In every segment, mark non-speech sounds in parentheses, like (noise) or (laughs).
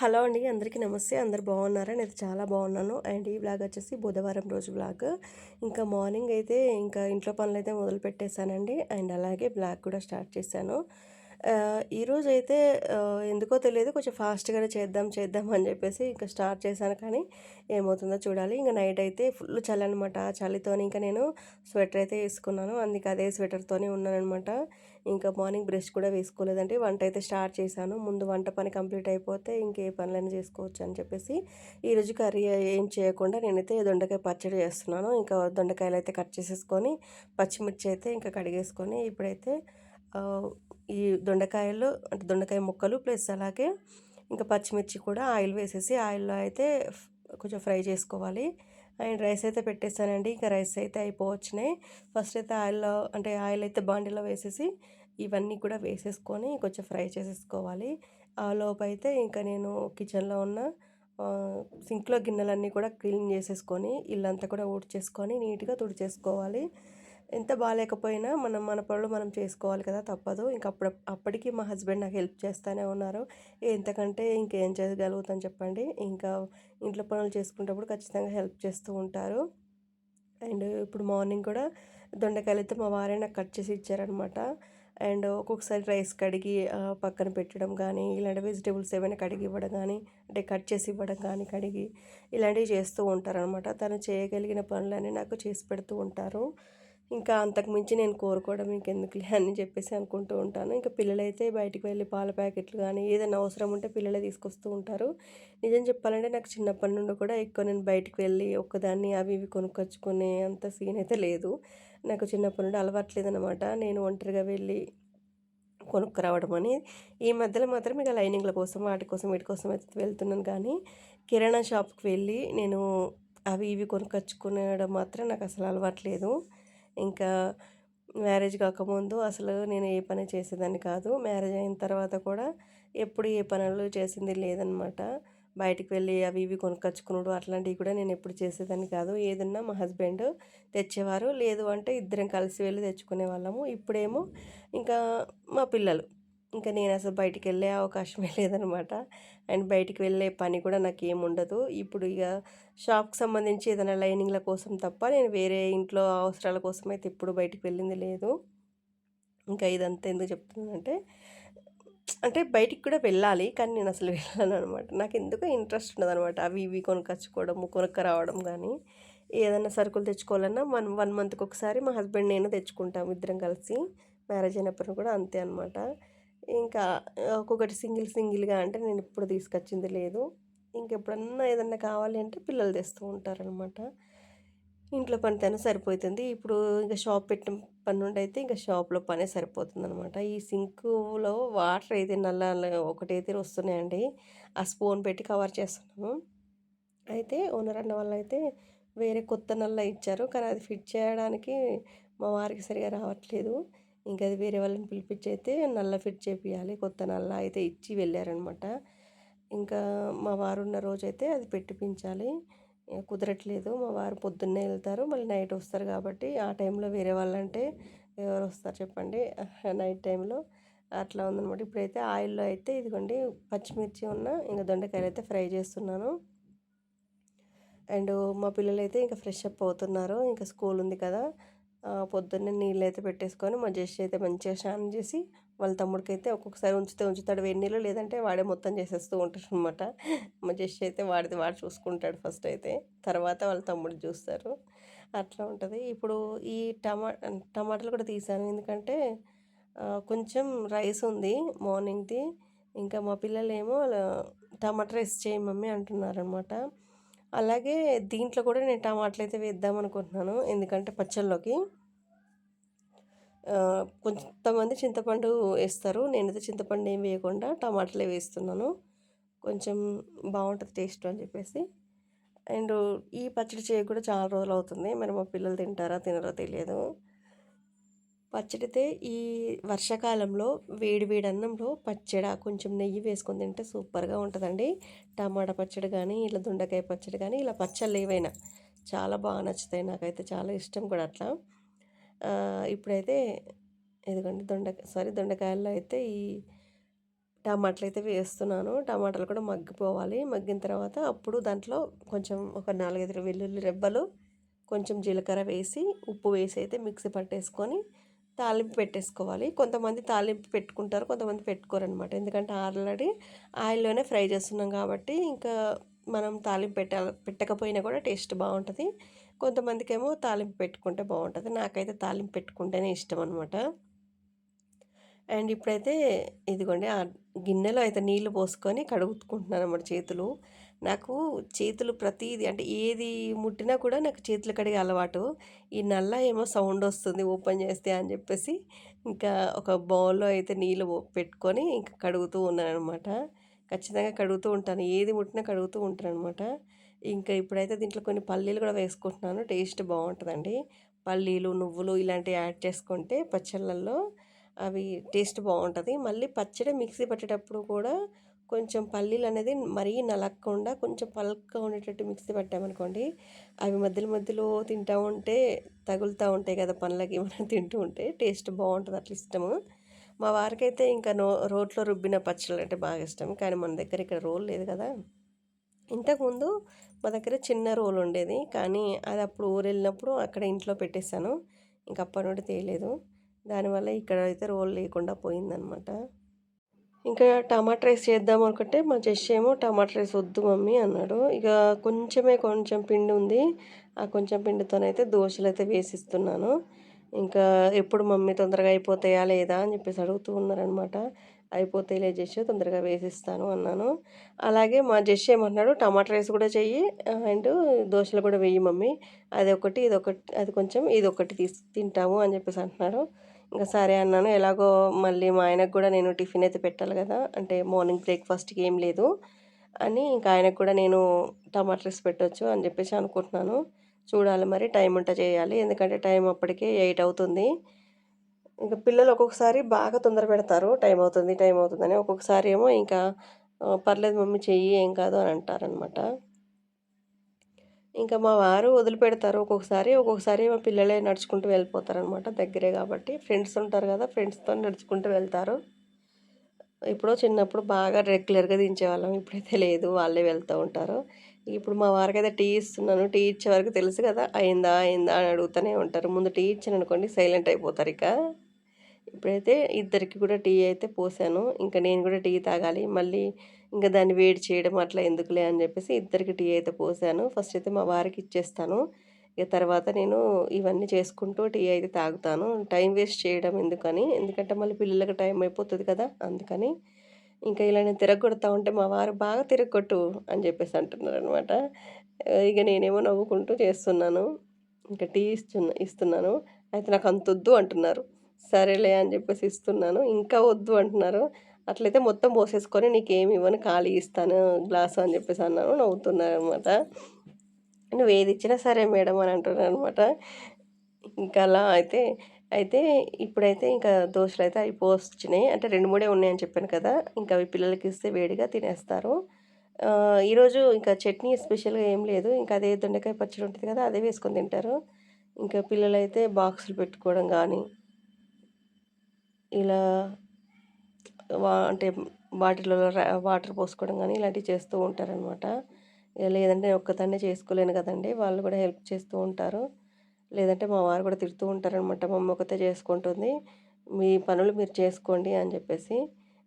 Hello అండి అందరికీ నమస్తే. అందరు బాగున్నారా? నేను చాలా బాగున్నాను. అండ్ ఈ బ్లాగ్ వచ్చేసి బుధవారం రోజు బ్లాగ్ ఇంకా మార్నింగ్ అయితే ఇంకా ఇంట్లో పనులు అయితే మొదలు పెట్టేశానండి అండ్ అలాగే బ్లాగ్ కూడా స్టార్ట్ చేశాను. ఈరోజు అయితే ఎందుకో తెలియదు. కొంచెం ఫాస్ట్గానే చేద్దాం చేద్దాం అని చెప్పేసి ఇంకా స్టార్ట్ చేశాను. కానీ ఏమవుతుందో చూడాలి. ఇంకా నైట్ అయితే ఫుల్ చలి అనమాట చలితో ఇంకా నేను స్వెటర్ అయితే వేసుకున్నాను. అందుకే అదే స్వెటర్తోనే ఉన్నానమాట ఇంకా మార్నింగ్ బ్రష్ కూడా వేసుకోలేదండి వంట అయితే స్టార్ట్ చేశాను. ముందు వంట పని కంప్లీట్ అయిపోతే ఇంకే పనులైనా చేసుకోవచ్చు అని చెప్పేసి ఈరోజు కర్రీ ఏం చేయకుండా నేనైతే దొండకాయ పచ్చడి చేస్తున్నాను. ఇంకా దొండకాయలు అయితే కట్ చేసేసుకొని పచ్చిమిర్చి అయితే ఇంకా కడిగేసుకొని ఇప్పుడైతే దొండకాయలు అంటే దొండకాయ ముక్కలు ప్లస్ అలాగే ఇంకా పచ్చిమిర్చి కూడా ఆయిల్ వేసేసి ఆయిల్లో అయితే కొంచెం ఫ్రై చేసుకోవాలి. అండ్ రైస్ అయితే పెట్టేస్తానండి. ఇంకా రైస్ అయితే అయిపోవచ్చినాయి. ఫస్ట్ అయితే ఆయిల్లో అంటే ఆయిల్ అయితే బాండీలో వేసేసి ఇవన్నీ కూడా వేసేసుకొని కొంచెం ఫ్రై చేసేసుకోవాలి. ఆ లోపు అయితే ఇంకా నేను కిచెన్లో ఉన్న సింక్లో గిన్నెలన్నీ కూడా క్లీన్ చేసేసుకొని ఇల్లంతా కూడా ఊడ్చేసుకొని నీట్గా తుడిచేసుకోవాలి. ఎంత బాగాలేకపోయినా మనం మన పనులు మనం చేసుకోవాలి కదా తప్పదు. ఇంక అప్పుడు అప్పటికి మా హస్బెండ్ నాకు హెల్ప్ చేస్తూనే ఉన్నారు. ఎంతకంటే ఇంకేం చేయగలుగుతాను చెప్పండి. ఇంకా ఇంట్లో పనులు చేసుకునేటప్పుడు ఖచ్చితంగా హెల్ప్ చేస్తూ ఉంటారు. అండ్ ఇప్పుడు మార్నింగ్ కూడా దొండకాయలు అయితే మా వారే నాకు కట్ చేసి ఇచ్చారనమాట అండ్ ఒక్కొక్కసారి రైస్ కడిగి పక్కన పెట్టడం కానీ ఇలాంటి వెజిటేబుల్స్ ఏమైనా కడిగి ఇవ్వడం కానీ అంటే కట్ చేసి ఇవ్వడం కానీ కడిగి ఇలాంటివి చేస్తూ ఉంటారనమాట తను చేయగలిగిన పనులన్నీ నాకు చేసి పెడుతూ ఉంటారు. ఇంకా అంతకు మించి నేను కోరుకోవడం ఇంకెందుకులే అని చెప్పేసి అనుకుంటూ ఉంటాను. ఇంకా పిల్లలైతే బయటికి వెళ్ళి పాల ప్యాకెట్లు కానీ ఏదైనా అవసరం ఉంటే పిల్లలే తీసుకొస్తూ ఉంటారు. నిజం చెప్పాలంటే నాకు చిన్నప్పటి నుండి కూడా ఎక్కువ నేను బయటికి వెళ్ళి ఒక్కదాన్ని అవి ఇవి కొనుక్కొచ్చుకునే అంత సీన్ అయితే లేదు. నాకు చిన్నప్పటి నుండి అలవాట్లేదనమాట నేను ఒంటరిగా వెళ్ళి కొనుక్కురావడం అని. ఈ మధ్యలో మాత్రం ఇక లైనింగ్ల కోసం వాటి కోసం వీటి కోసం అయితే వెళ్తున్నాను. కానీ కిరాణా షాప్కి వెళ్ళి నేను అవి ఇవి కొనుక్కొచ్చుకునేయడం మాత్రం నాకు అసలు అలవాట్లేదు ఇంకా మ్యారేజ్ కాకముందు అసలు నేను ఏ పని చేసేదాన్ని కాదు. మ్యారేజ్ అయిన తర్వాత కూడా ఎప్పుడు ఏ పనులు చేసింది లేదనమాట. బయటికి వెళ్ళి అవి ఇవి కొనుక్కొచ్చుకున్నాడు అట్లాంటివి కూడా నేను ఎప్పుడు చేసేదాన్ని కాదు. ఏదన్నా మా హస్బెండ్ తెచ్చేవారు. లేదు అంటే ఇద్దరం కలిసి వెళ్ళి తెచ్చుకునే వాళ్ళము. ఇప్పుడేమో ఇంకా మా పిల్లలు. ఇంకా నేను అసలు బయటికి వెళ్ళే అవకాశమే (laughs) లేదనమాట. అండ్ బయటికి వెళ్ళే పని కూడా నాకు ఏమి ఉండదు ఇప్పుడు ఇక షాప్కి సంబంధించి ఏదైనా లైనింగ్ల కోసం తప్ప నేను వేరే ఇంట్లో అవసరాల కోసం అయితే ఇప్పుడు బయటికి వెళ్ళింది లేదు. ఇంకా ఇదంతా ఎందుకు చెప్తున్నానంటే అంటే బయటికి కూడా వెళ్ళాలి కానీ నేను అసలు వెళ్ళాను అనమాట నాకు ఎందుకో ఇంట్రెస్ట్ ఉండదనమాట. అవి ఇవి కొనుకొచ్చుకోవడము కొనుక్క రావడం కానీ ఏదైనా సరుకులు తెచ్చుకోవాలన్నా వన్ వన్ మంత్కి ఒకసారి మా హస్బెండ్ నేను తెచ్చుకుంటాం ఇద్దరం కలిసి. మ్యారేజ్ అయినప్పుడు కూడా అంతే అనమాట. ఇంకా ఒక్కొక్కటి సింగిల్ సింగిల్గా అంటే నేను ఇప్పుడు తీసుకొచ్చింది లేదు. ఇంకెప్పుడన్నా ఏదన్నా కావాలి అంటే పిల్లలు తెస్తూ ఉంటారనమాట ఇంట్లో పనితోనే సరిపోతుంది. ఇప్పుడు ఇంకా షాప్ పెట్టిన పని నుండి అయితే ఇంకా షాప్లో పనే సరిపోతుంది అనమాట ఈ సింకులో వాటర్ అయితే నల్ల ఒకటైతే వస్తున్నాయండి. ఆ స్పూన్ పెట్టి కవర్ చేస్తున్నాము అయితే ఓనర్ అన్న వాళ్ళు అయితే వేరే కొత్త నల్ల ఇచ్చారు. కానీ అది ఫిట్ చేయడానికి మా వారికి సరిగా రావట్లేదు. ఇంకా అది వేరే వాళ్ళని పిలిపించి అయితే నల్ల ఫిట్ చేపియాలి కొత్త నల్ల అయితే ఇచ్చి వెళ్ళారనమాట. ఇంకా మా వారు ఉన్న రోజైతే అది పెట్టిపించాలి. కుదరట్లేదు మా వారు పొద్దున్నే వెళ్తారు మళ్ళీ నైట్ వస్తారు కాబట్టి ఆ టైంలో వేరే వాళ్ళంటే ఎవరు వస్తారు చెప్పండి? (laughs) నైట్ టైంలో అట్లా ఉందనమాట. ఇప్పుడైతే ఆయిల్లో అయితే ఇదిగోండి పచ్చిమిర్చి ఉన్న ఇంకా దొండకాయలు అయితే ఫ్రై చేస్తున్నాను. అండ్ మా పిల్లలు అయితే ఇంకా ఫ్రెష్ అప్ అవుతున్నారు ఇంకా స్కూల్ ఉంది కదా పొద్దున్నే నీళ్ళు అయితే పెట్టేసుకొని మా జస్ట్ అయితే మంచిగా స్నానం చేసి వాళ్ళ తమ్ముడికి అయితే ఒక్కొక్కసారి ఉంచితే ఉంచుతాడు వేడి నీళ్ళు లేదంటే వాడే మొత్తం చేసేస్తూ ఉంటాడు అనమాట మా జస్ట్ అయితే వాడిది వాడు చూసుకుంటాడు ఫస్ట్ అయితే తర్వాత వాళ్ళ తమ్ముడు చూస్తారు. అట్లా ఉంటుంది. ఇప్పుడు ఈ టమా టమాటాలు కూడా తీసాను. ఎందుకంటే కొంచెం రైస్ ఉంది మార్నింగ్ది. ఇంకా మా పిల్లలు ఏమో టమాటా రైస్ చేయి మమ్మీ అంటున్నారనమాట అలాగే దీంట్లో కూడా నేను టమాటాలు అయితే వేద్దాం అనుకుంటున్నాను. ఎందుకంటే పచ్చళ్ళలోకి కొంతమంది చింతపండు వేస్తారు. నేనైతే చింతపండు ఏం వేయకుండా టమాటాలే వేస్తున్నాను. కొంచెం బాగుంటుంది టేస్ట్ అని చెప్పేసి. అండ్ ఈ పచ్చడి చేయ కూడా చాలా రోజులు అవుతుంది. మరి మా పిల్లలు తింటారా తినరో తెలియదు. పచ్చడితే ఈ వర్షాకాలంలో వేడి వేడి అన్నంలో పచ్చడి కొంచెం నెయ్యి వేసుకొని తింటే సూపర్గా ఉంటుందండి. టమాటా పచ్చడి కానీ ఇలా దొండకాయ పచ్చడి కానీ ఇలా పచ్చళ్ళు ఏవైనా చాలా బాగా నచ్చుతాయి. నాకైతే చాలా ఇష్టం కూడా అట్లా. ఇప్పుడైతే ఎందుకంటే దొండ సారీ దొండకాయల్లో అయితే ఈ టమాటాలు అయితే వేస్తున్నాను. టమాటాలు కూడా మగ్గిపోవాలి. మగ్గిన తర్వాత అప్పుడు దాంట్లో కొంచెం ఒక నాలుగైదు వెల్లుల్లి రెబ్బలు కొంచెం జీలకర్ర వేసి ఉప్పు వేసి అయితే మిక్సీ పట్టేసుకొని తాలింపు పెట్టేసుకోవాలి. కొంతమంది తాలింపు పెట్టుకుంటారు కొంతమంది పెట్టుకోరు అనమాట ఎందుకంటే ఆల్రెడీ ఆయిల్లోనే ఫ్రై చేస్తున్నాం కాబట్టి ఇంకా మనం తాలింపు పెట్టాలి పెట్టకపోయినా కూడా టేస్ట్ బాగుంటుంది. కొంతమందికి ఏమో తాలింపు పెట్టుకుంటే బాగుంటుంది. నాకైతే తాలింపు పెట్టుకుంటేనే ఇష్టం అనమాట అండ్ ఇప్పుడైతే ఇదిగోండి గిన్నెలో అయితే నీళ్ళు పోసుకొని కడుగుతుకుంటున్నాను అన్నమాట చేతులు. నాకు చేతులు ప్రతిదీ అంటే ఏది ముట్టినా కూడా నాకు చేతులు కడిగే అలవాటు. ఈ నల్ల ఏమో సౌండ్ వస్తుంది ఓపెన్ చేస్తే అని చెప్పేసి ఇంకా ఒక బౌల్లో అయితే నీళ్ళు పెట్టుకొని ఇంకా కడుగుతూ ఉన్నాను అనమాట ఖచ్చితంగా కడుగుతూ ఉంటాను. ఏది ముట్టినా కడుగుతూ ఉంటాను అనమాట ఇంకా ఇప్పుడైతే దీంట్లో కొన్ని పల్లీలు కూడా వేసుకుంటున్నాను. టేస్ట్ బాగుంటుందండి. పల్లీలు నువ్వులు ఇలాంటివి యాడ్ చేసుకుంటే పచ్చళ్ళల్లో అవి టేస్ట్ బాగుంటుంది. మళ్ళీ పచ్చడి మిక్సీ పట్టేటప్పుడు కూడా కొంచెం పల్లీలు అనేది మరీ నలగకుండా కొంచెం పల్క్గా ఉండేటట్టు మిక్సీ పట్టామనుకోండి అవి మధ్యలో మధ్యలో తింటూ ఉంటే తగులుతూ ఉంటాయి కదా పనులకి మనం తింటూ ఉంటే టేస్ట్ బాగుంటుంది అట్లా ఇష్టము. మా వారికైతే ఇంకా నో రోట్లో రుబ్బిన పచ్చళ్ళు అంటే బాగా ఇష్టం. కానీ మన దగ్గర ఇక్కడ రోల్ లేదు కదా. ఇంతకుముందు మా దగ్గర చిన్న రోల్ ఉండేది. కానీ అది అప్పుడు ఊరు వెళ్ళినప్పుడు అక్కడ ఇంట్లో పెట్టేశాను. ఇంకా అప్పటి నుండి తేయలేదు దానివల్ల ఇక్కడ అయితే రోల్ లేకుండా పోయిందనమాట ఇంకా టమాటా రైస్ చేద్దాం అనుకుంటే మా జస్ ఏమో టమాటా రైస్ వద్దు మమ్మీ అన్నాడు. ఇక కొంచెమే కొంచెం పిండి ఉంది. ఆ కొంచెం పిండితోనైతే దోశలు అయితే వేసిస్తున్నాను. ఇంకా ఎప్పుడు మమ్మీ తొందరగా అయిపోతాయా లేదా అని చెప్పేసి అడుగుతూ ఉన్నారనమాట అయిపోతేలే జెస్ తొందరగా వేసిస్తాను అన్నాను. అలాగే మా జెస్ ఏమన్నాడు టమాటా రైస్ కూడా చెయ్యి అండ్ దోశలు కూడా వెయ్యి మమ్మీ. అది ఒకటి ఇది ఒకటి అది కొంచెం ఇది ఒకటి తీసి తింటాము అని చెప్పేసి అంటున్నారు. ఇంకా సరే అన్నాను. ఎలాగో మళ్ళీ మా ఆయనకు కూడా నేను టిఫిన్ అయితే పెట్టాలి కదా అంటే మార్నింగ్ బ్రేక్ఫాస్ట్కి ఏం లేదు అని ఇంకా ఆయనకు కూడా నేను టమాటా రైస్ పెట్టవచ్చు అని చెప్పేసి అనుకుంటున్నాను. చూడాలి మరి టైం ఉంటే చేయాలి. ఎందుకంటే టైం అప్పటికే ఎయిట్ అవుతుంది. ఇంకా పిల్లలు ఒక్కొక్కసారి బాగా తొందర పెడతారు. టైం అవుతుంది టైం అవుతుందని ఒక్కొక్కసారి ఏమో ఇంకా పర్లేదు మమ్మీ చెయ్యి ఏం కాదు అని అంటారనమాట ఇంకా మా వారు వదిలిపెడతారు ఒక్కొక్కసారి. ఒక్కొక్కసారి మా పిల్లలే నడుచుకుంటూ వెళ్ళిపోతారనమాట దగ్గరే కాబట్టి. ఫ్రెండ్స్ ఉంటారు కదా ఫ్రెండ్స్తో నడుచుకుంటూ వెళ్తారు. ఇప్పుడు చిన్నప్పుడు బాగా రెగ్యులర్గా దించేవాళ్ళం. ఇప్పుడైతే లేదు వాళ్ళే వెళ్తూ ఉంటారు. ఇప్పుడు మా వారికి అయితే టీ ఇస్తున్నాను. టీ ఇచ్చే వరకు తెలుసు కదా అయిందా అయిందా అని అడుగుతూనే ఉంటారు. ముందు టీ ఇచ్చాను అనుకోండి సైలెంట్ అయిపోతారు ఇక. ఇప్పుడైతే ఇద్దరికి కూడా టీ అయితే పోసాను. ఇంకా నేను కూడా టీ తాగాలి. మళ్ళీ ఇంకా దాన్ని వేడి చేయడం అట్లా ఎందుకులే అని చెప్పేసి ఇద్దరికి టీ అయితే పోసాను. ఫస్ట్ అయితే మా వారికి ఇచ్చేస్తాను. ఇక తర్వాత నేను ఇవన్నీ చేసుకుంటూ టీ అయితే తాగుతాను. టైం వేస్ట్ చేయడం ఎందుకని? ఎందుకంటే మళ్ళీ పిల్లలకి టైం అయిపోతుంది కదా అందుకని. ఇంకా ఇలా నేను తిరగొడతా ఉంటే మా వారు బాగా తిరగొట్టు అని చెప్పేసి అంటున్నారు అనమాట ఇక నేనేమో నవ్వుకుంటూ చేస్తున్నాను. ఇంకా టీ ఇస్తున్నా ఇస్తున్నాను. అయితే నాకు అంత వద్దు అంటున్నారు. సరేలే అని చెప్పేసి ఇస్తున్నాను. ఇంకా వద్దు అంటున్నారు. అట్లయితే మొత్తం పోసేసుకొని నీకేమి ఇవ్వను ఖాళీ ఇస్తాను గ్లాసు అని చెప్పేసి అన్నాను. నవ్వుతున్నారు అనమాట నువ్వు ఏది ఇచ్చినా సరే మేడం అని అంటున్నాను అనమాట ఇంకా అలా అయితే అయితే ఇప్పుడైతే ఇంకా దోశలు అయితే అవి అయిపోవచ్చినాయి. అంటే రెండు మూడే ఉన్నాయని చెప్పాను కదా. ఇంకా అవి పిల్లలకి ఇస్తే వేడిగా తినేస్తారు. ఈరోజు ఇంకా చట్నీ స్పెషల్గా ఏం లేదు. ఇంకా అదే దొండకాయ పచ్చడి ఉంటుంది కదా అదే వేసుకొని తింటారు. ఇంకా పిల్లలైతే బాక్సులు పెట్టుకోవడం కానీ ఇలా వా అంటే బాటిల్లో వాటర్ పోసుకోవడం కానీ ఇలాంటివి చేస్తూ ఉంటారనమాట లేదంటే ఒక్కదాన్నే చేసుకోలేను కదండి. వాళ్ళు కూడా హెల్ప్ చేస్తూ ఉంటారు. లేదంటే మా వారు కూడా తిడుతూ ఉంటారనమాట మా అమ్మ ఒకతే చేసుకుంటుంది. మీ పనులు మీరు చేసుకోండి అని చెప్పేసి.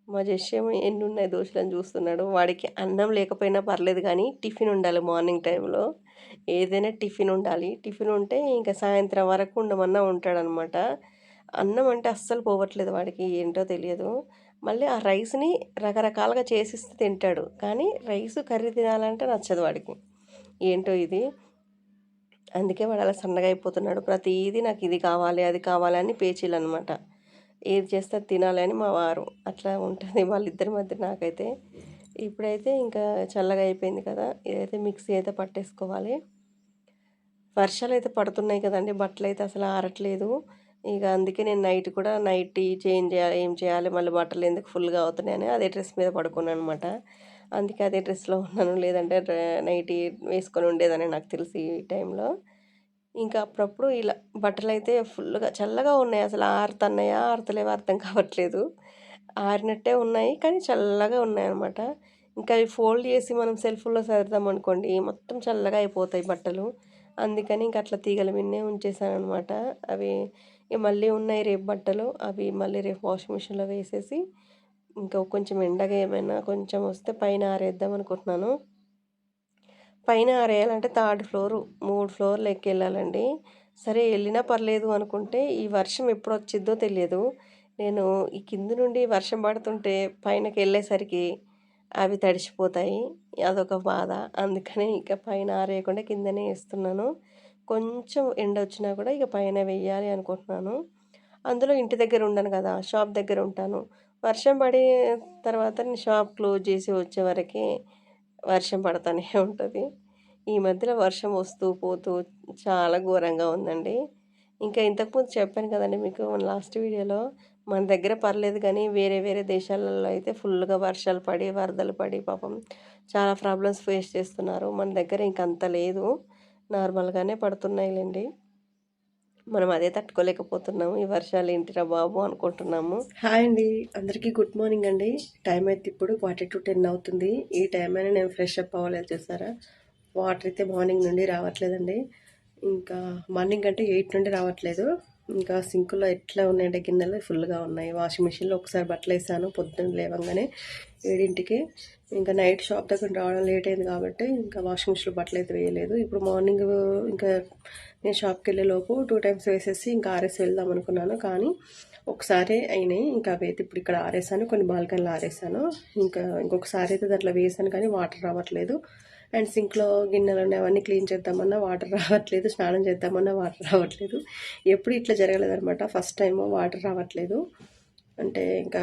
మా జస్యం ఎన్ని ఉన్నాయి దోశలని చూస్తున్నాడు. వాడికి అన్నం లేకపోయినా పర్లేదు కానీ టిఫిన్ ఉండాలి మార్నింగ్ టైంలో. ఏదైనా టిఫిన్ ఉండాలి. టిఫిన్ ఉంటే ఇంకా సాయంత్రం వరకు ఉండమన్నా ఉంటాడనమాట అన్నం అంటే అస్సలు పోవట్లేదు వాడికి ఏంటో తెలియదు. మళ్ళీ ఆ రైస్ని రకరకాలుగా చేసిస్తే తింటాడు. కానీ రైస్ కర్రీ తినాలంటే నచ్చదు వాడికి. ఏంటో ఇది. అందుకే వాడు అలా సన్నగా అయిపోతున్నాడు. ప్రతిదీ నాకు ఇది కావాలి అది కావాలి అని పేచీలు అనమాట ఏది చేస్తే తినాలి అని మా వారు. అట్లా ఉంటుంది వాళ్ళిద్దరి మధ్య నాకైతే. ఇప్పుడైతే ఇంకా చల్లగా అయిపోయింది కదా. ఇదైతే మిక్సీ అయితే పట్టేసుకోవాలి. వర్షాలు అయితే పడుతున్నాయి కదండి. బట్టలు అయితే అసలు ఆరట్లేదు. ఇక అందుకే నేను నైట్ కూడా నైట్ చేంజ్ చేయాలి ఏం చేయాలి మళ్ళీ బట్టలు ఎందుకు ఫుల్గా అవుతున్నాయని అదే డ్రెస్ మీద పడుకున్నాను అనమాట అందుకే అదే డ్రెస్లో ఉన్నాను. లేదంటే నైట్ వేసుకొని ఉండేదని నాకు తెలిసి ఈ టైంలో ఇంకా అప్పుడప్పుడు ఇలా బట్టలు అయితే ఫుల్గా చల్లగా ఉన్నాయి. అసలు ఆరుతున్నాయా ఆరుతలేవో అర్థం కావట్లేదు. ఆరినట్టే ఉన్నాయి కానీ చల్లగా ఉన్నాయి అనమాట ఇంకా అవి ఫోల్డ్ చేసి మనం సెల్ఫ్లో సర్దాం అనుకోండి మొత్తం చల్లగా అయిపోతాయి బట్టలు. అందుకని ఇంకా అట్లా తీగల మిన్నే ఉంచేసాను అనమాట అవి మళ్ళీ ఉన్నాయి రేపు బట్టలు అవి మళ్ళీ రేపు వాషింగ్ మిషన్లో వేసేసి ఇంకా కొంచెం ఎండగా ఏమైనా కొంచెం వస్తే పైన ఆరేద్దాం అనుకుంటున్నాను. పైన ఆరేయాలంటే థర్డ్ ఫ్లోర్ మూడు ఫ్లోర్లు ఎక్కి వెళ్ళాలండి. సరే వెళ్ళినా పర్లేదు అనుకుంటే ఈ వర్షం ఎప్పుడు వచ్చిద్దో తెలియదు. నేను ఈ కింద నుండి వర్షం పడుతుంటే పైనకి వెళ్ళేసరికి అవి తడిసిపోతాయి. అదొక బాధ. అందుకని ఇక పైన ఆరేయకుండా కిందనే వేస్తున్నాను. కొంచెం ఎండ వచ్చినా కూడా ఇక పైన వెయ్యాలి అనుకుంటున్నాను. అందులో ఇంటి దగ్గర ఉండను కదా షాప్ దగ్గర ఉంటాను. వర్షం పడే తర్వాత నేను షాప్ క్లోజ్ చేసి వచ్చే వరకు వర్షం పడుతూనే ఉంటుంది. ఈ మధ్యలో వర్షం వస్తూ పోతూ చాలా ఘోరంగా ఉందండి. ఇంకా ఇంతకుముందు చెప్పాను కదండి మీకు లాస్ట్ వీడియోలో మన దగ్గర పర్లేదు కానీ వేరే వేరే దేశాలలో అయితే ఫుల్గా వర్షాలు పడి వరదలు పడి పాపం చాలా ప్రాబ్లమ్స్ ఫేస్ చేస్తున్నారు. మన దగ్గర ఇంకంత లేదు. నార్మల్గానే పడుతున్నాయిలేండి. మనం అదే తట్టుకోలేకపోతున్నాము. ఈ వర్షాలు ఏంటిరా బాబు అనుకుంటున్నాము. హాయ్ అండి. అందరికీ గుడ్ మార్నింగ్ అండి. టైం అయితే ఇప్పుడు క్వార్టర్ టు టెన్ అవుతుంది. ఈ టైం అయినా నేను ఫ్రెష్ అప్ అవ్వలేదు చూసారా? వాటర్ అయితే మార్నింగ్ నుండి రావట్లేదండి. ఇంకా మార్నింగ్ అంటే ఎయిట్ నుండి రావట్లేదు. ఇంకా సింకులో ఎట్లా ఉన్నాయంటే గిన్నెలు ఫుల్గా ఉన్నాయి. వాషింగ్ మిషన్లో ఒకసారి బట్టలు వేసాను పొద్దున్న లేవంగానే ఏడింటికి ఇంకా నైట్ షాప్ దగ్గర రావడం లేట్ అయింది కాబట్టి ఇంకా వాషింగ్ మిషన్లో బట్టలు అయితే వేయలేదు. ఇప్పుడు మార్నింగ్ ఇంకా నేను షాప్కి వెళ్ళే లోపు టూ టైమ్స్ వేసేసి ఇంకా ఆరేసి వెళ్దాం అనుకున్నాను. కానీ ఒకసారి అయినాయి. ఇంకా అవి అయితే ఇప్పుడు ఇక్కడ ఆరేసాను. కొన్ని బాల్కనీలో ఆరేసాను. ఇంకా ఇంకొకసారి అయితే దాంట్లో వేసాను కానీ వాటర్ రావట్లేదు. అండ్ సింక్లో గిన్నెలు ఉన్నాయి అవన్నీ క్లీన్ చేద్దామన్నా వాటర్ రావట్లేదు. స్నానం చేద్దామన్నా వాటర్ రావట్లేదు. ఎప్పుడు ఇట్లా జరగలేదనమాట ఫస్ట్ టైం వాటర్ రావట్లేదు. అంటే ఇంకా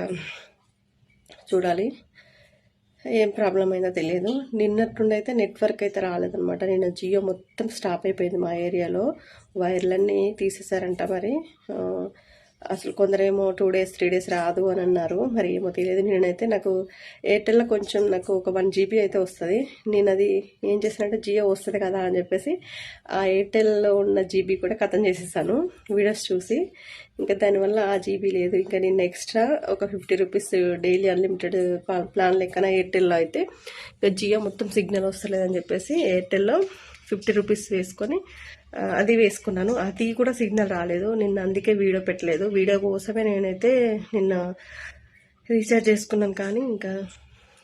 చూడాలి. ఏం ప్రాబ్లం అయిందో తెలియదు. నిన్నట్టుండి అయితే నెట్వర్క్ అయితే రాలేదనమాట నిన్న జియో మొత్తం స్టాప్ అయిపోయింది మా ఏరియాలో వైర్లన్నీ తీసేసారంట మరి. అసలు కొందరేమో టూ డేస్ త్రీ డేస్ రాదు అని అన్నారు. మరి ఏమో తెలియదు. నేనైతే నాకు ఎయిర్టెల్లో కొంచెం నాకు ఒక వన్ జీబీ అయితే వస్తుంది. నేను అది ఏం చేసినట్టే జియో వస్తుంది కదా అని చెప్పేసి ఆ ఎయిర్టెల్లో ఉన్న జీబీ కూడా కథం చేసేసాను వీడియోస్ చూసి. ఇంకా దానివల్ల ఆ జీబీ లేదు. ఇంకా నేను ఎక్స్ట్రా ఒక fifty rupees daily unlimited plan లెక్కన ఎయిర్టెల్లో అయితే ఇక జియో మొత్తం సిగ్నల్ వస్తలేదని చెప్పేసి ఎయిర్టెల్లో ఫిఫ్టీ రూపీస్ వేసుకొని అది వేసుకున్నాను. అది కూడా సిగ్నల్ రాలేదు. నిన్న అందుకే వీడియో పెట్టలేదు. వీడియో కోసమే నేనైతే నిన్న రీఛార్జ్ చేసుకున్నాను కానీ ఇంకా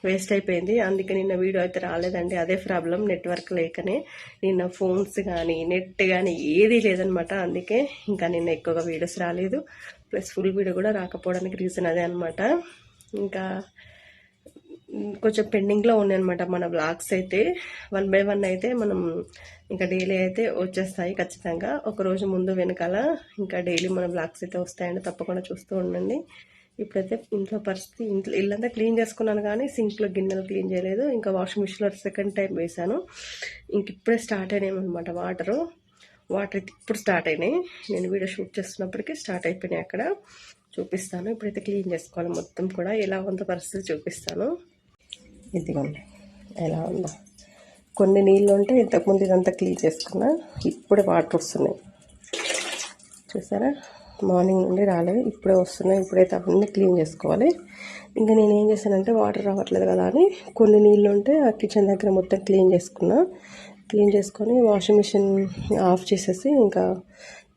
వేస్ట్ అయిపోయింది. అందుకే నిన్న వీడియో అయితే రాలేదండి. అదే ప్రాబ్లం. నెట్వర్క్ లేకనే నిన్న ఫోన్స్ కానీ నెట్ కానీ ఏదీ లేదనమాట. అందుకే ఇంకా నిన్న ఎక్కువగా వీడియోస్ రాలేదు. ప్లస్ ఫుల్ వీడియో కూడా రాకపోవడానికి రీజన్ అదే అనమాట. ఇంకా కొంచెం పెండింగ్లో ఉన్నాయన్నమాట మన బ్లాగ్స్ అయితే. వన్ బై వన్ అయితే మనం ఇంకా డైలీ అయితే వచ్చేస్తాయి ఖచ్చితంగా. ఒకరోజు ముందు వెనకాల ఇంకా డైలీ మన బ్లాగ్స్ అయితే వస్తాయండి. తప్పకుండా చూస్తూ ఉండండి. ఇప్పుడైతే ఇంట్లో పరిస్థితి ఇంట్లో ఇల్లంతా క్లీన్ చేసుకున్నాను కానీ సింక్లో గిన్నెలు క్లీన్ చేయలేదు. ఇంకా వాషింగ్ మిషన్లో సెకండ్ టైం వేసాను ఇంక ఇప్పుడే స్టార్ట్ అయినాయి వాటరు. వాటర్ అయితే ఇప్పుడు స్టార్ట్ అయినాయి. నేను వీడియో షూట్ చేస్తున్నప్పటికీ స్టార్ట్ అయిపోయినాయి అక్కడ. చూపిస్తాను. ఇప్పుడైతే క్లీన్ చేసుకోవాలి మొత్తం కూడా. ఎలా ఉందో పరిస్థితి చూపిస్తాను. ఇదిగోండి ఎలా ఉందో. కొన్ని నీళ్ళు ఉంటే ఇంతకుముందు ఇదంతా క్లీన్ చేసుకున్నా ఇప్పుడే వాటర్ వస్తున్నాయి. చూసారా? మార్నింగ్ నుండి రాలేదు ఇప్పుడే వస్తున్నాయి ఇప్పుడైతే అవన్నీ క్లీన్ చేసుకోవాలి. ఇంకా నేను ఏం చేశానంటే వాటర్ రావట్లేదు కదా అని కొన్ని నీళ్ళు ఉంటే ఆ కిచెన్ దగ్గర మొత్తం క్లీన్ చేసుకున్నా. క్లీన్ చేసుకొని వాషింగ్ మిషన్ ఆఫ్ చేసేసి ఇంకా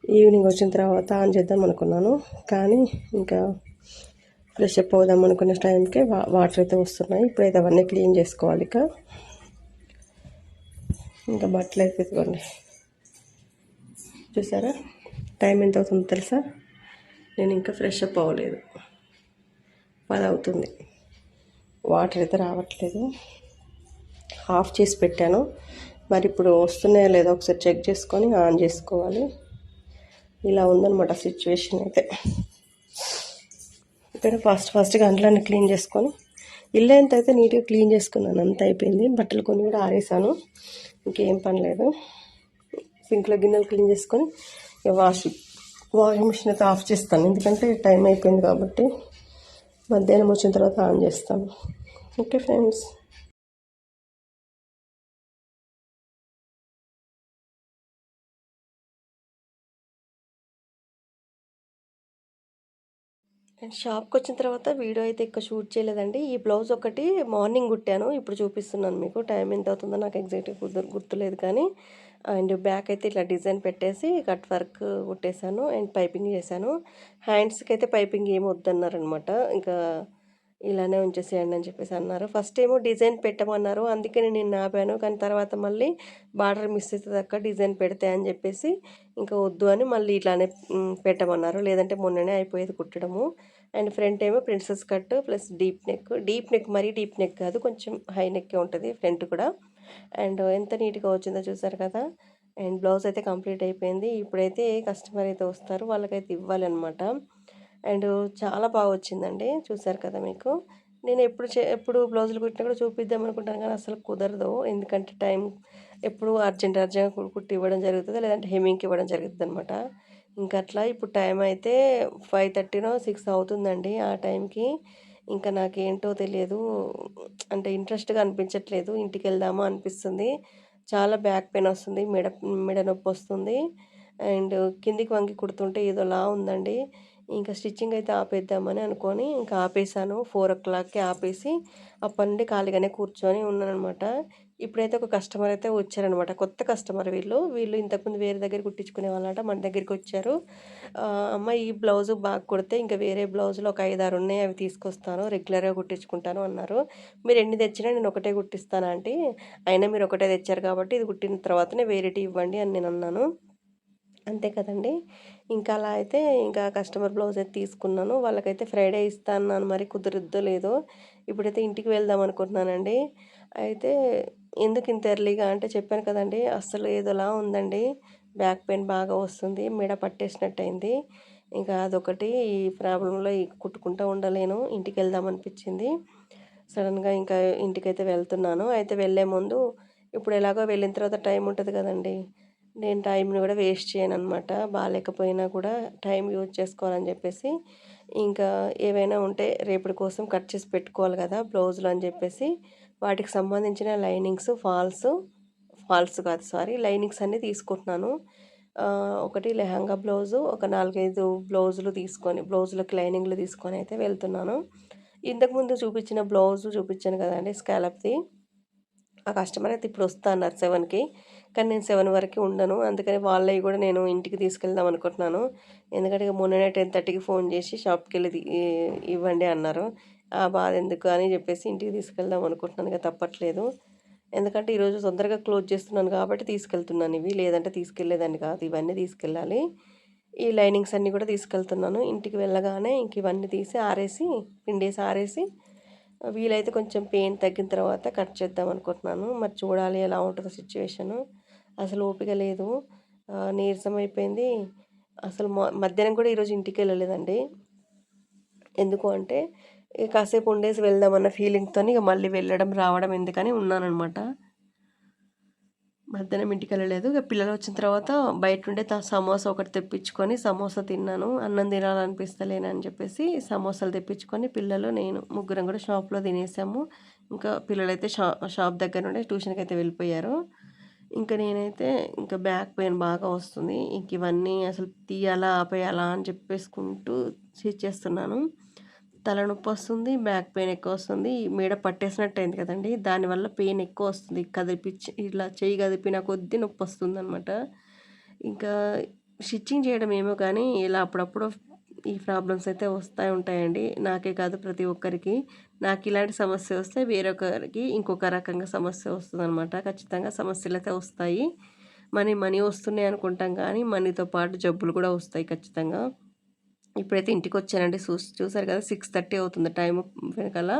ఈవినింగ్ వచ్చిన తర్వాత ఆన్ చేద్దాం అనుకున్నాను. కానీ ఇంకా ఫ్రెష్ అప్ అవుదాం అనుకున్న టైంకే వాటర్ అయితే వస్తున్నాయి. ఇప్పుడైతే అవన్నీ క్లీన్ చేసుకోవాలి ఇక. ఇంకా బట్టలు అయితే ఇదిగోండి. చూసారా? టైం ఎంత అవుతుందో తెలుసా? నేను ఇంకా ఫ్రెష్ అప్ అవ్వలేదు. పది అవుతుంది. వాటర్ అయితే రావట్లేదు. ఆఫ్ చేసి పెట్టాను. మరి ఇప్పుడు వస్తున్నాయో లేదో ఒకసారి చెక్ చేసుకొని ఆన్ చేసుకోవాలి. ఇలా ఉందన్నమాట సిచ్యువేషన్ అయితే. ఇక్కడ ఫాస్ట్ ఫాస్ట్గా అంట్లన్నీ క్లీన్ చేసుకొని ఇల్లు ఎంత అయితే నీట్గా క్లీన్ చేసుకున్నాను. అంత అయిపోయింది. బట్టలు కొన్ని కూడా ఆరేసాను. ఇంకేం పని లేదు. సింక్లో గిన్నెలు క్లీన్ చేసుకొని వాష్ వాషింగ్ మిషన్ అయితే ఆఫ్ చేస్తాను. ఎందుకంటే టైం అయిపోయింది కాబట్టి మధ్యాహ్నం వచ్చిన తర్వాత ఆన్ చేస్తాను. Okay friends. షాప్కి వచ్చిన తర్వాత వీడియో అయితే ఎక్కువ షూట్ చేయలేదండి. ఈ బ్లౌజ్ ఒకటి మార్నింగ్ కుట్టాను. ఇప్పుడు చూపిస్తున్నాను మీకు. టైం ఎంత అవుతుందో నాకు ఎగ్జాక్ట్‌గా కుదురు గుర్తులేదు కానీ అండ్ బ్యాక్ అయితే ఇట్లా డిజైన్ పెట్టేసి కట్ వర్క్ కుట్టేశాను అండ్ పైపింగ్ చేశాను. హ్యాండ్స్‌కి అయితే పైపింగ్ ఏమి వద్దన్నారనమాట. ఇంకా ఇలానే ఉంచేసేయండి అని చెప్పేసి అన్నారు. ఫస్ట్ ఏమో డిజైన్ పెట్టమన్నారు. అందుకే నేను ఆపాను. కానీ తర్వాత మళ్ళీ బార్డర్ మిస్ అవుతుంది అక్క డిజైన్ పెడితే అని చెప్పేసి ఇంకా వద్దు అని మళ్ళీ ఇట్లానే పెట్టమన్నారు. లేదంటే మొన్ననే అయిపోయేది కుట్టడము. అండ్ ఫ్రంట్ ఏమో princess cut plus deep neck. Deep neck మరీ డీప్ నెక్ కాదు. కొంచెం హై నెక్కే ఉంటుంది ఫ్రంట్ కూడా. అండ్ ఎంత నీట్‌గా వచ్చిందో చూసారు కదా! అండ్ బ్లౌజ్ అయితే కంప్లీట్ అయిపోయింది. ఇప్పుడైతే కస్టమర్ అయితే వస్తారు. వాళ్ళకైతే ఇవ్వాలనమాట. అండ్ చాలా బాగా వచ్చిందండి. చూసారు కదా మీకు. నేను ఎప్పుడు చే ఎప్పుడు బ్లౌజులు కుట్టినా కూడా చూపిద్దాం అనుకుంటాను కానీ అసలు కుదరదు. ఎందుకంటే టైం ఎప్పుడు అర్జెంట్ అర్జెంట్కు కుట్టి ఇవ్వడం జరుగుతుంది లేదంటే హెమ్మింగ్‌కి ఇవ్వడం జరుగుతుంది అనమాట ఇంకా అట్లా ఇప్పుడు టైం అయితే 5:30నో, 6 అవుతుందండి. ఆ టైంకి ఇంకా నాకేంటో తెలియదు. అంటే ఇంట్రెస్ట్‌గా అనిపించట్లేదు. ఇంటికి వెళ్దామా అనిపిస్తుంది. చాలా బ్యాక్ పెయిన్ వస్తుంది. మెడ మెడ నొప్పి వస్తుంది అండ్ కిందికి వంగి కుడుతుంటే ఏదోలా ఉందండి. ఇంకా స్టిచ్చింగ్ అయితే ఆపేద్దామని అనుకొని ఇంకా ఆపేసాను. 4:00కి ఆపేసి అప్పటి నుండి ఖాళీగానే కూర్చొని ఉన్నాననమాట. ఇప్పుడైతే ఒక కస్టమర్ అయితే వచ్చారనమాట. కొత్త కస్టమర్ వీళ్ళు. వీళ్ళు ఇంతకుముందు వేరే దగ్గర కుట్టించుకునే వాళ్ళట మన దగ్గరికి వచ్చారు అమ్మ ఈ బ్లౌజు బాగా కుడితే ఇంకా వేరే బ్లౌజులు ఒక 5, 6 ఉన్నాయి. అవి తీసుకొస్తాను. రెగ్యులర్‌గా కుట్టించుకుంటాను అన్నారు. మీరు ఎన్ని తెచ్చినా నేను ఒకటే కుట్టిస్తాను ఆంటీ. అయినా మీరు ఒకటే తెచ్చారు కాబట్టి ఇది కుట్టిన తర్వాతనే వేరేటివి ఇవ్వండి అని నేను అన్నాను అంతే కదండీ! ఇంకా అలా అయితే ఇంకా కస్టమర్ బ్లౌజ్ అయితే తీసుకున్నాను. వాళ్ళకైతే ఫ్రైడే ఇస్తాను అన్నాను. మరి కుదరద్దో లేదో. ఇప్పుడైతే ఇంటికి వెళ్దాం అనుకుంటున్నానండి. అయితే ఎందుకు ఇంత ఎర్లీగా అంటే చెప్పాను కదండి అస్సలు ఏదోలా ఉందండి. బ్యాక్ పెయిన్ బాగా వస్తుంది. మెడ పట్టేసినట్టయింది. ఇంకా అదొకటి ఈ ప్రాబ్లంలో కుట్టుకుంటూ ఉండలేను ఇంటికి వెళ్దాం అనిపించింది. సడన్గా ఇంకా ఇంటికైతే వెళ్తున్నాను. అయితే వెళ్ళే ముందు ఇప్పుడు ఎలాగో వెళ్ళిన తర్వాత టైం ఉంటుంది కదండీ! నేను టైంని కూడా వేస్ట్ చేయను అనమాట బాగాలేకపోయినా కూడా టైం యూజ్ చేసుకోవాలని చెప్పేసి ఇంకా ఏవైనా ఉంటే రేపటి కోసం కట్ చేసి పెట్టుకోవాలి కదా! బ్లౌజులు అని చెప్పేసి వాటికి సంబంధించిన లైనింగ్స్, ఫాల్స్ ఫాల్స్ కాదు సారీ లైనింగ్స్ అన్నీ తీసుకుంటున్నాను. ఒకటి లెహంగా బ్లౌజు, ఒక 4, 5 బ్లౌజులు తీసుకొని బ్లౌజులకు లైనింగ్‌లు తీసుకొని అయితే వెళ్తున్నాను. ఇంతకుముందు చూపించిన బ్లౌజు చూపించాను కదండి స్కాలప్‌ది. ఆ కస్టమర్ అయితే ఇప్పుడు వస్తా అన్నారు సెవెన్కి కానీ నేను సెవెన్ వరకు ఉండను. అందుకని వాళ్ళవి కూడా నేను ఇంటికి తీసుకెళ్దాం అనుకుంటున్నాను. ఎందుకంటే ఇక మొన్ననే 10:30కి ఫోన్ చేసి షాప్కి వెళ్ళి ఇవ్వండి అన్నారు. ఆ బాధ ఎందుకు అని చెప్పేసి ఇంటికి తీసుకెళ్దాం అనుకుంటున్నాను. ఇక తప్పట్లేదు. ఎందుకంటే ఈరోజు తొందరగా క్లోజ్ చేస్తున్నాను కాబట్టి తీసుకెళ్తున్నాను ఇవి. లేదంటే తీసుకెళ్ళేదాన్ని కాదు. ఇవన్నీ తీసుకెళ్ళాలి. ఈ లైనింగ్స్ అన్నీ కూడా తీసుకెళ్తున్నాను. ఇంటికి వెళ్ళగానే ఇంక ఇవన్నీ తీసి ఆరేసి పిండేసి ఆరేసి వీలైతే కొంచెం పెయిన్ తగ్గిన తర్వాత కట్ చేద్దాం అనుకుంటున్నాను. మరి చూడాలి ఎలా ఉంటుందో సిచ్యువేషను. అసలు ఓపిక లేదు. నీరసం అయిపోయింది. అసలు మధ్యాహ్నం కూడా ఈరోజు ఇంటికి వెళ్ళలేదండి ఎందుకు అంటే ఇక కాసేపు ఉండేసి వెళ్దామన్న ఫీలింగ్‌తోని ఇక మళ్ళీ వెళ్ళడం, రావడం ఎందుకని ఉన్నాననమాట. మధ్యాహ్నం ఇంటికెళ్ళలేదు. ఇక పిల్లలు వచ్చిన తర్వాత బయట నుండే త సమోసా ఒకటి తెప్పించుకొని సమోసా తిన్నాను. అన్నం తినాలనిపిస్తలేనని చెప్పేసి సమోసాలు తెప్పించుకొని పిల్లలు, నేను ముగ్గురం కూడా షాప్‌లో తినేసాము. ఇంకా పిల్లలైతే షా షాప్ దగ్గర నుండి ట్యూషన్కి అయితే వెళ్ళిపోయారు. ఇంకా నేనైతే ఇంకా బ్యాక్ పెయిన్ బాగా వస్తుంది. ఇంక ఇవన్నీ అసలు తీయాలా? ఆపేయాలా? అని చెప్పేసుకుంటూ చేస్తున్నాను. తలనొప్పొస్తుంది. బ్యాక్ పెయిన్ ఎక్కువ వస్తుంది మేడ పట్టేసినట్టు అయింది కదండీ! దానివల్ల పెయిన్ ఎక్కువ వస్తుంది కదిపించి ఇలా చేయి కదిపిన కొద్దీ నొప్పొస్తుందనమాట. ఇంకా స్టిచ్చింగ్ చేయడం ఏమో కానీ ఇలా అప్పుడప్పుడు ఈ ప్రాబ్లమ్స్ అయితే వస్తూ ఉంటాయండి. నాకే కాదు ప్రతి ఒక్కరికి. నాకు ఇలాంటి సమస్య వస్తే వేరొకరికి ఇంకొక రకంగా సమస్య వస్తుందన్నమాట ఖచ్చితంగా సమస్యలైతే వస్తాయి. మనీ మనీ వస్తున్నాయి అనుకుంటాం కానీ మనీతో పాటు జబ్బులు కూడా వస్తాయి ఖచ్చితంగా. ఇప్పుడైతే ఇంటికి వచ్చానండి చూ చూసారు కదా! 6:30 అవుతుంది టైం వెనకాల.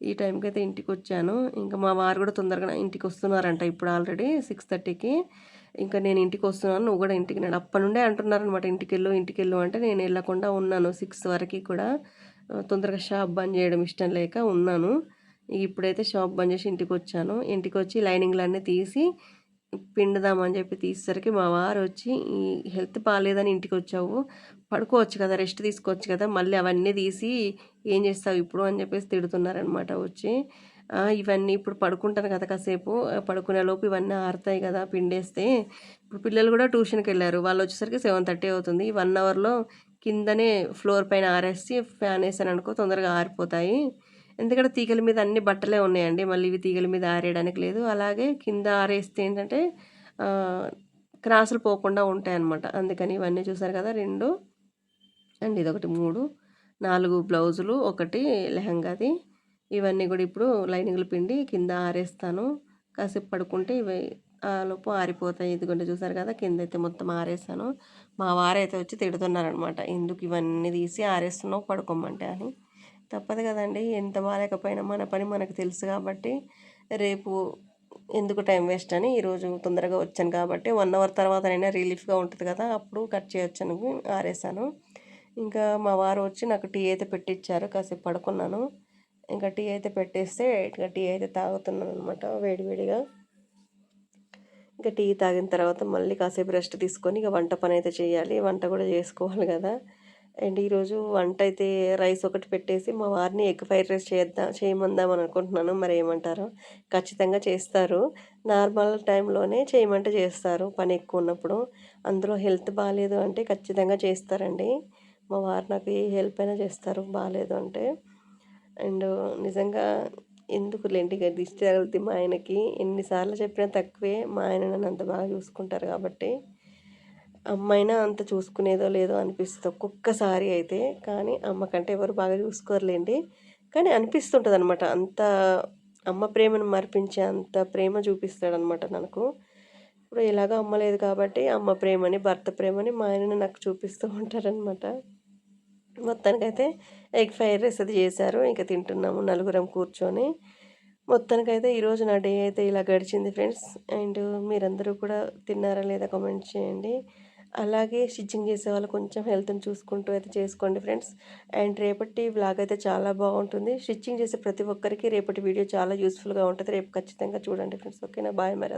ఈ టైంకి అయితే ఇంటికి వచ్చాను ఇంకా మా వారు కూడా తొందరగా ఇంటికి వస్తున్నారంట ఇప్పుడు ఆల్రెడీ 6:30కి. ఇంకా నేను ఇంటికి వస్తున్నాను నువ్వు కూడా ఇంటికి నడు. అప్పటినుండే అంటున్నారనమాట ఇంటికెళ్ళు, ఇంటికెళ్ళు అంటే నేను వెళ్ళకుండా ఉన్నాను సిక్స్ వరకు కూడా. తొందరగా షాప్ బంద్ చేయడం ఇష్టం లేక ఉన్నాను. ఇప్పుడైతే షాప్ బంద్ చేసి ఇంటికి వచ్చాను ఇంటికి వచ్చి లైనింగ్‌లన్నీ తీసి పిండుదామని చెప్పి తీసేసరికి మా వారు వచ్చి ఈ హెల్త్ బాగలేదని ఇంటికి వచ్చావు పడుకోవచ్చు కదా! రెస్ట్ తీసుకోవచ్చు కదా! మళ్ళీ అవన్నీ తీసి ఏం చేస్తావు ఇప్పుడు అని చెప్పేసి తిడుతున్నారనమాట వచ్చి. ఇవన్నీ ఇప్పుడు పడుకుంటాను కదా కాసేపు. పడుకునేలోపు ఇవన్నీ ఆరుతాయి కదా! పిండేస్తే. ఇప్పుడు పిల్లలు కూడా ట్యూషన్కి వెళ్ళారు వాళ్ళు వచ్చేసరికి సెవెన్ థర్టీ అవుతుంది. ఈ 1 అవర్‌లో కిందనే ఫ్లోర్ పైన ఆరేసి ఫ్యాన్ వేసాను అనుకో తొందరగా ఆరిపోతాయి ఎందుకంటే తీగల మీద అన్ని బట్టలే ఉన్నాయండి మళ్ళీ ఇవి తీగల మీద ఆరేయడానికి లేదు అలాగే కింద ఆరేస్తే ఏంటంటే క్రాసులు పోకుండా ఉంటాయి అన్నమాట అందుకని ఇవన్నీ చూసారు కదా రెండు అండ్ ఇదొకటి మూడు నాలుగు బ్లౌజులు ఒకటి లెహంగాది ఇవన్నీ కూడా ఇప్పుడు లైనింగ్లు పిండి కింద ఆరేస్తాను. కాసేపు పడుకుంటే ఇవి లోపు ఆరిపోతాయి. ఇదిగోండి చూసారు కదా కింద అయితే మొత్తం ఆరేసాను. మా వారైతే వచ్చి తిడుతున్నారనమాట. ఎందుకు ఇవన్నీ తీసి ఆరేస్తున్నావు? పడుకోమంటే అని. తప్పదు కదండి ఎంత బాగాలేకపోయినా మన పని మనకు తెలుసు కాబట్టి రేపు ఎందుకు టైం వేస్ట్ అని ఈరోజు తొందరగా వచ్చాను కాబట్టి వన్ అవర్ తర్వాతనైనా రిలీఫ్గా ఉంటుంది కదా అప్పుడు కట్ చేయొచ్చని ఆరేసాను. ఇంకా మా వారు వచ్చి నాకు టీ అయితే పెట్టించారు కాసేపు పడుకున్నాను. ఇంకా టీ అయితే పెట్టేస్తే ఇంకా టీ అయితే తాగుతున్నాను అనమాట వేడివేడిగా. ఇంకా టీ తాగిన తర్వాత మళ్ళీ కాసేపు రెస్ట్ తీసుకొని ఇక వంట పని అయితే చేయాలి. వంట కూడా చేసుకోవాలి కదా. అండ్ ఈరోజు వంట అయితే రైస్ ఒకటి పెట్టేసి మా వారిని ఎగ్ ఫ్రైడ్ రైస్ చేద్దాం చేయమందాం అని అనుకుంటున్నాను. మరి ఏమంటారు? ఖచ్చితంగా చేస్తారు. నార్మల్ టైంలోనే చేయమంటే చేస్తారు. పని ఎక్కువ ఉన్నప్పుడు. అందులో హెల్త్ బాగాలేదు అంటే ఖచ్చితంగా చేస్తారండి. మా వారు నాకు ఏ హెల్ప్ అయినా చేస్తారు. బాగాలేదు అంటే. అండ్ నిజంగా ఎందుకు లేండి దిష్టి తగులుతుంది మా ఆయనకి? ఎన్నిసార్లు చెప్పినా తక్కువే. మా ఆయన నన్ను అంత బాగా చూసుకుంటారు కాబట్టి. అమ్మైనా అంత చూసుకునేదో లేదో అనిపిస్తుంది ఒక్కొక్కసారి అయితే. కానీ అమ్మ కంటే ఎవరు బాగా చూసుకోరులేండి. కానీ అనిపిస్తుంటుంది అనమాట అంత అమ్మ ప్రేమను మర్పించే అంత ప్రేమ చూపిస్తాడనమాట నాకు ఇప్పుడు ఇలాగ అమ్మ లేదు కాబట్టి అమ్మ ప్రేమని భర్త ప్రేమని మా ఆయన నాకు చూపిస్తూ ఉంటారనమాట మొత్తానికైతే ఎగ్ ఫ్రైడ్ రైస్ అది చేశారు. ఇంకా తింటున్నాము నలుగురం కూర్చొని. మొత్తానికైతే ఈరోజు నా డే అయితే ఇలా గడిచింది ఫ్రెండ్స్. అండ్ మీరందరూ కూడా తిన్నారా లేదా కామెంట్ చేయండి. అలాగే స్టిచ్చింగ్ చేసే వాళ్ళు కొంచెం హెల్త్ని చూసుకుంటూ అయితే చేసుకోండి ఫ్రెండ్స్. అండ్ రేపటి బ్లాగ్ అయితే చాలా బాగుంటుంది. స్టిచ్చింగ్ చేసే ప్రతి ఒక్కరికి రేపటి వీడియో చాలా యూస్ఫుల్గా ఉంటుంది. రేపు ఖచ్చితంగా చూడండి ఫ్రెండ్స్. ఓకేనా? బాయ్ మరి.